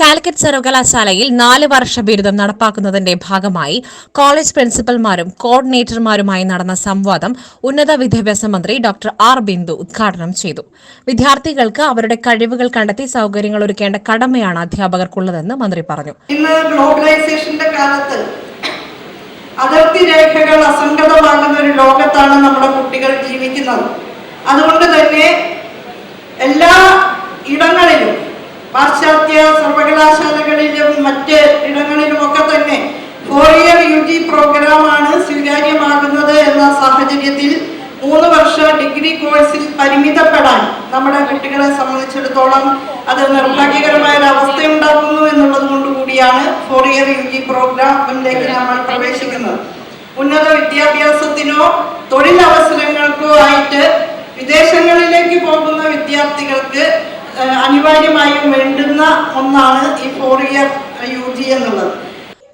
കാലിക്കറ്റ് സർവകലാശാലയിൽ നാല് വർഷ ബിരുദം നടപ്പാക്കുന്നതിന്റെ ഭാഗമായി കോളേജ് പ്രിൻസിപ്പൽമാരും കോർഡിനേറ്റർമാരുമായി നടന്ന സംവാദം ഉന്നത വിദ്യാഭ്യാസ മന്ത്രി ഡോക്ടർ ആർ ബിന്ദു ഉദ്ഘാടനം ചെയ്തു. വിദ്യാർത്ഥികൾക്ക് അവരുടെ കഴിവുകൾ കണ്ടെത്തി സൗകര്യങ്ങൾ ഒരുക്കേണ്ട കടമയാണ് അധ്യാപകർക്കുള്ളതെന്ന് മന്ത്രി പറഞ്ഞു. ഗ്ലോബലൈസേഷന്റെ കാലത്ത് അതിർത്തി രേഖകൾ അസംഗതമാകുന്ന ഒരു ലോകത്താണ് നമ്മുടെ കുട്ടികൾ ജീവിക്കുന്നത്. അതുകൊണ്ട് തന്നെ കോഴ്സിൽ പരിമിതപ്പെടാൻ നമ്മുടെ കുട്ടികളെ സംബന്ധിച്ചിടത്തോളം അത് നിർഭാഗ്യകരമായ ഒരു അവസ്ഥയുണ്ടാക്കുന്നു എന്നുള്ളത് കൊണ്ട് കൂടിയാണ് ഫോർ ഇയർ യു ജി പ്രോഗ്രാമിലേക്ക് നമ്മൾ പ്രവേശിക്കുന്നത്. ഉന്നത വിദ്യാഭ്യാസത്തിനോ തൊഴിലവസരങ്ങൾക്കോ ആയിട്ട് വിദേശങ്ങളിലേക്ക് പോകുന്ന വിദ്യാർത്ഥികൾക്ക് അനിവാര്യമായും വേണ്ടുന്ന ഒന്നാണ് ഈ ഫോർ ഇയർ യു ജി എന്നുള്ളത്.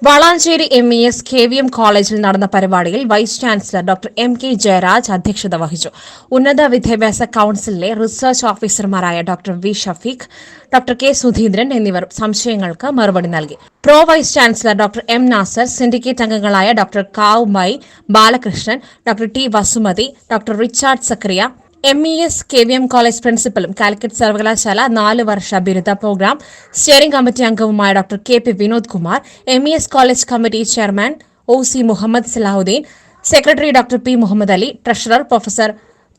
Valanchery M E S K V M കോളേജിൽ നടന്ന പരിപാടിയിൽ vice chancellor doctor M K Jayaraj അധ്യക്ഷത വഹിച്ചു. ഉന്നത വിദ്യാഭ്യാസ കൌൺസിലിലെ റിസർച്ച് ഓഫീസർമാരായ doctor V Shafeeq doctor K Sudheendran എന്നിവർ സംശയങ്ങൾക്ക് മറുപടി നൽകി. Pro vice chancellor doctor M Nasar syndicate അംഗങ്ങളായ doctor Kavumai Balakrishnan doctor T Vasumathi doctor Richard Sakriya M E S K V M college പ്രിൻസിപ്പലും Calicut സർവകലാശാല നാല് വർഷ ബിരുദ പ്രോഗ്രാം സ്റ്റിയറിംഗ് കമ്മിറ്റി അംഗവുമായ doctor K P Vinod Kumar M E S college committee chairman O C Muhammad Salahuddin secretary doctor P Muhammad Ali treasurer professor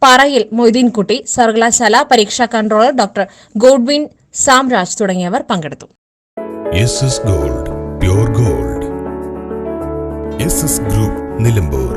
Parayil Moideenkutty സർവകലാശാല പരീക്ഷാ controller doctor Godwin Samraj തുടങ്ങിയവർ പങ്കെടുത്തു. Gold gold group Nilambur